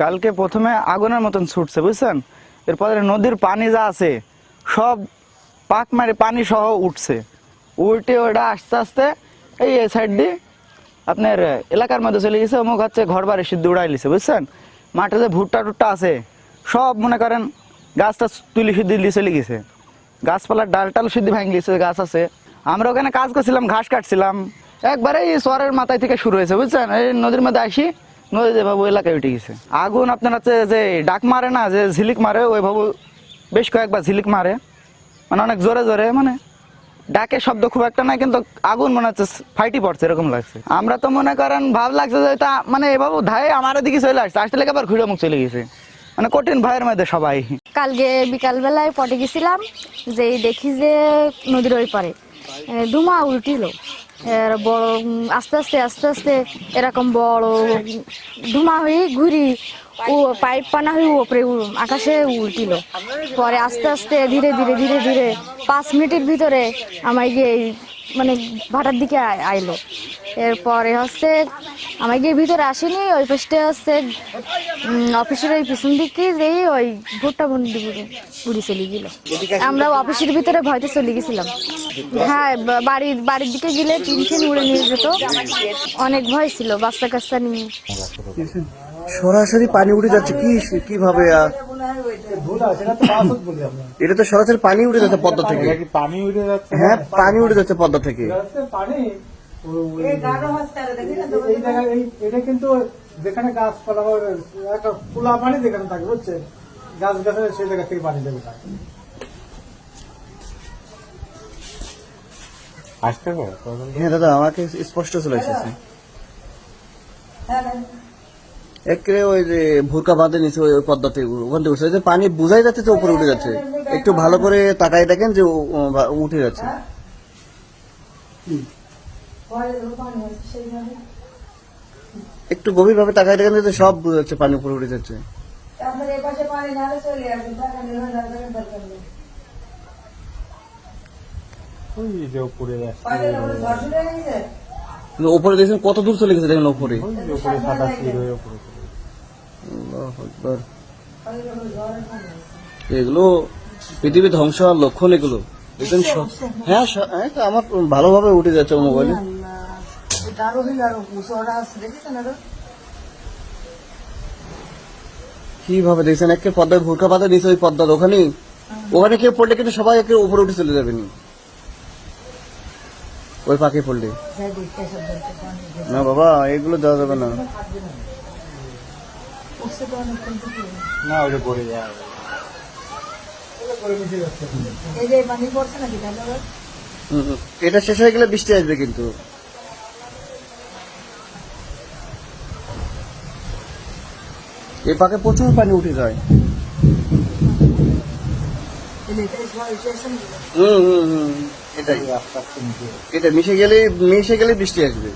কালকে প্রথমে আগুনের মতন ছুটছে, বুঝছেন? এরপরে নদীর পানি যা আছে, সব পাক মারে পানি সহ উঠছে। উল্টে ওটা আস্তে আস্তে এই এই সাইড দিয়ে আপনার এলাকার মধ্যে চলে গেছে, অমুক হচ্ছে ঘর বাড়ি সিদ্ধ উড়াই লিছে, বুঝছেন? মাঠে যে ভুট্টা টুট্টা আছে, সব মনে করেন গাছটা তুলি সিদ্ধি দিয়ে চলে গেছে। গাছপালার ডাল টাল সিদ্ধি ভাঙি গেছে, গাছ আছে। আমরা ওখানে কাজ করছিলাম, ঘাস কাটছিলাম। একবারে এই চরের মাথায় থেকে শুরু হয়েছে, বুঝছেন? এই নদীর মধ্যে আসি যেভাবে এলাকায় উঠে গেছে। আগুন আপনার হচ্ছে যে ডাক মারে না, যে ঝিলিক মারে ওইভাবে বেশ কয়েকবার ঝিলিক মারে। মানে অনেক জোরে জোরে মানে ডাকে শব্দ খুব একটা নাই, কিন্তু আগুন মনে হচ্ছে ফাইটি পড়ছে, এরকম লাগছে। আমরা তো মনে করেন, ভাব লাগছে যে এটা মানে এভাবে ধায়ে আমার দিকে চলে আসছে, আসতে লেগে আবার ঘুরে মুখ চলে গেছে। মানে কঠিন ভয়ের মধ্যে সবাই। কালকে বিকালবেলায় পটে গেছিলাম যে দেখি যে নদীর ওই পারে ধুমা উল্টিল। এর বড় আস্তে আস্তে আস্তে আস্তে এরকম বড় ধুমা হয়ে ঘুরি ও পাইপ পানা হয়ে উপরে উ- আকাশে উল্টিল। পরে আস্তে আস্তে ধীরে ধীরে ধীরে ধীরে পাঁচ মিনিটের ভিতরে আমায় গিয়ে মানে ভাটার দিকে আইলো। এরপরে হচ্ছে আমায় গিয়ে ভিতরে আসেনি ওই পাশটা হচ্ছে অফিসের ওই পিছন দিকে যেই ওই ভুট্টা বন্দি উড়ে চলে গেল। আমরা অফিসের ভিতরে ভয়তে চলে গেছিলাম। হ্যাঁ বাড়ির বাড়ির দিকে গেলে টিন টিন উড়ে নিয়ে যেত। অনেক ভয় ছিল বাচ্চা কাচ্চা নিয়ে। সরাসরি পানি উঠে যাচ্ছে কি কীভাবে এটা তো সরাসরি পানি উঠে যাচ্ছে পদ্মা থেকে। পানি উঠে যাচ্ছে হ্যাঁ পানি উঠে যাচ্ছে পদ্মা থেকে। পানি এই জায়গায় এই- এটা কিন্তু যেখানে গাছপালা একটা খোলা পানি যেখানে থাকে বুঝছে গাছ গাছের সেই জায়গা থেকে পানি দেবে। আসতে পারে হ্যাঁ দাদা আমাকে স্পষ্ট চলে এসেছে একরে ওই যে ভুরকা বাঁধে নিচে ওই পদ্মাতে ওখান থেকে উঠছে। যে পানি বুঝাই যাচ্ছে তো উপরে উঠে যাচ্ছে। একটু ভালো করে তাকাই দেখেন যে উঠে যাচ্ছে। একটু গভীর ভাবে তাকাই দেখেন যে সব বুঝা যাচ্ছে পানি উপরে উঠে যাচ্ছে। ওই যে উপরে যাচ্ছে দেখছেন কত দূর চলে গেছে দেখেন সাদা হয়ে আকবার। এগুলো পৃথিবী ধ্বংস হওয়ার লক্ষণ এগুলো। দেখবেন সব- হ্যাঁ হ্যাঁ, আমার ভালোভাবে উঠে যাচ্ছে মোবাইলে। কীভাবে দেখছেন? একে পদ্মায় ভুরকা পাতা নিচে ওই পদ্মার ওখানে ওখানে কেউ পড়লে কিন্তু সবাই একে উপরে উঠে চলে যাবেনি। ওই পাখি পড়লে? না বাবা, এগুলো দেওয়া যাবে না। না। এটা শেষ হয়ে গেলে বৃষ্টি আসবে কিন্তু। এই পাকে প্রচুর পানি উঠে যায়। হুম হুম হুম এটাই এটা মিশে গেলে মিশে গেলে বৃষ্টি আসবে